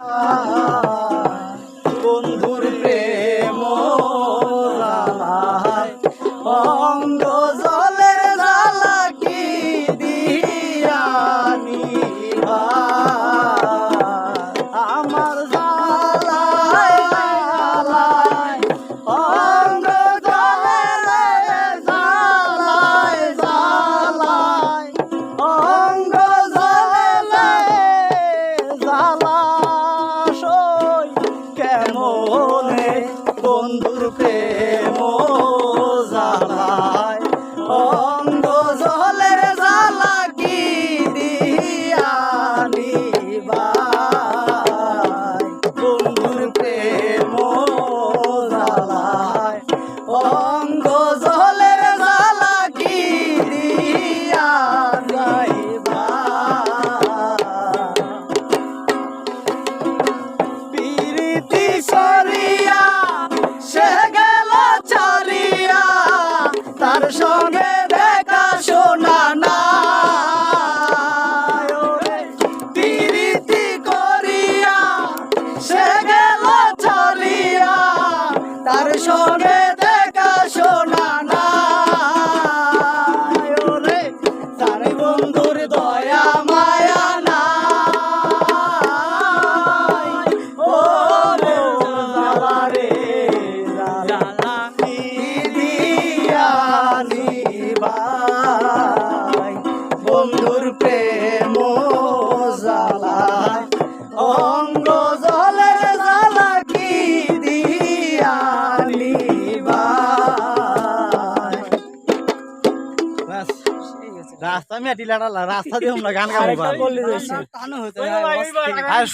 বন্ধুর বন্ধুর প্রেম জ্বালায়। অঙ্গ জলের জ্বালা কি দিয়ানি বন্ধুর প্রেম জ্বালায়। অঙ্গ জলের জ্বালা কি দিয়া যাইবা প্রীতি সরিয়া সঙ্গে দেখা শোনা না করিয়া সে গেল চলিয়া তার সঙ্গে রাস্তা মেটিলা রাস্তা দিয়ে গান গাবো আরেকটা বললি যে সে। আর